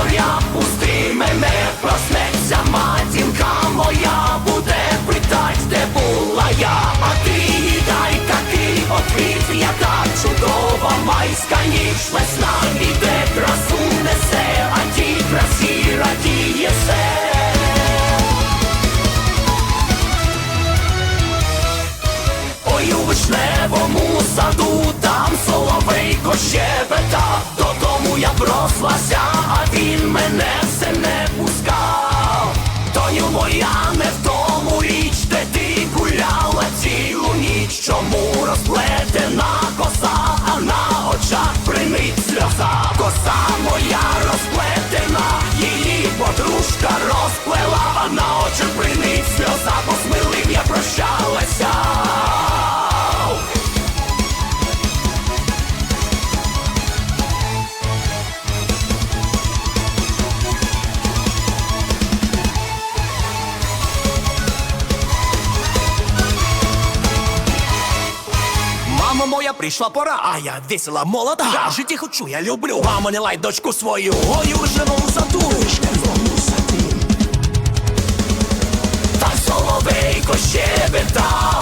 зоря, пусти мене, проснеться матінка моя, буде питать, де була я, а ти їй дай такий отвіт, яка чудова майська ніч, весна іде, красу несе, а тій красі радіє все. Ой, у вишневому саду я брослася, а він мене все не пускав. Доню моя не в тому річ, де ти гуляла цілу ніч. Чому розплетена коса, Мамо моя прийшла пора, а я весела молода. Я житті хочу, я люблю. Мама не лай дочку свою, ой, живому затуриш. Та соловейко щебета